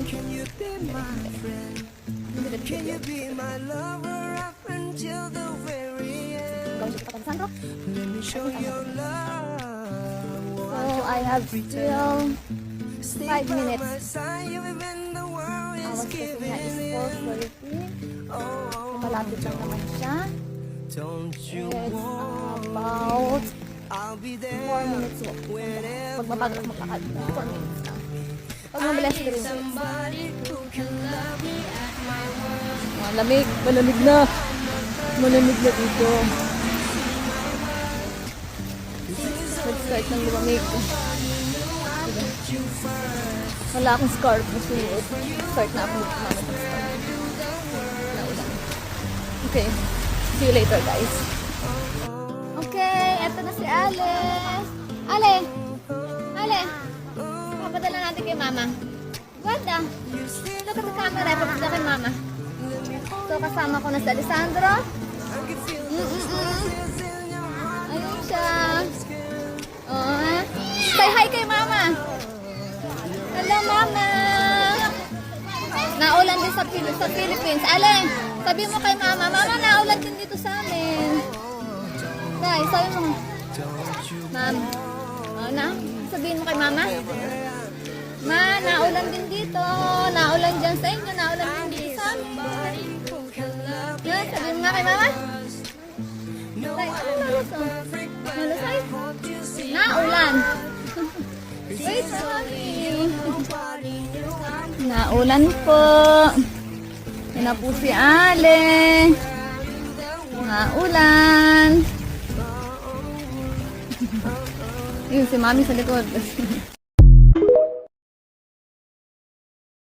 Can you be my lover up until the very end? Let me show your love. So, I have still Five minutes. my awas kasi nga is giving 4.30. Oh, Malapit lang naman siya. don't you It's about I'll be 4 there minutes walk. Pag mabagal maglakad, 4 minutes lang. Pag mabilis 3 minutes. Somebody who can love me at my worst. Malamig, malamig na. Malamig na dito. Nag-start ng lumamig. Wala akong scarf na suot. Start na ako magkumamit ng scarf. Naulan. Okay. See you later, guys. Okay, eto na si Ale. Ale! Ale! Papadala natin kay mama. Ganda. At the camera. Papadala kay mama. So, kasama ko na si Alessandro. Mm-mm-mm. Ayun siya. Oh, say hi kay mama. Hello, mama. Naulan din sa, sa Philippines. Ale, sabi mo kay mama, mama, naulan din dito sa amin. Dai, sabi mo. Ma'am. Oh, na, sabihin mo kay mama. Ma, naulan din dito. Naulan dyan sa inyo. Naulan din dito sa sabihin mo nga kay mama. Ano? Naulan. Wait, mami. Naulan po. Yan na po si Ale. Naulan. Yun, si mami sa likod.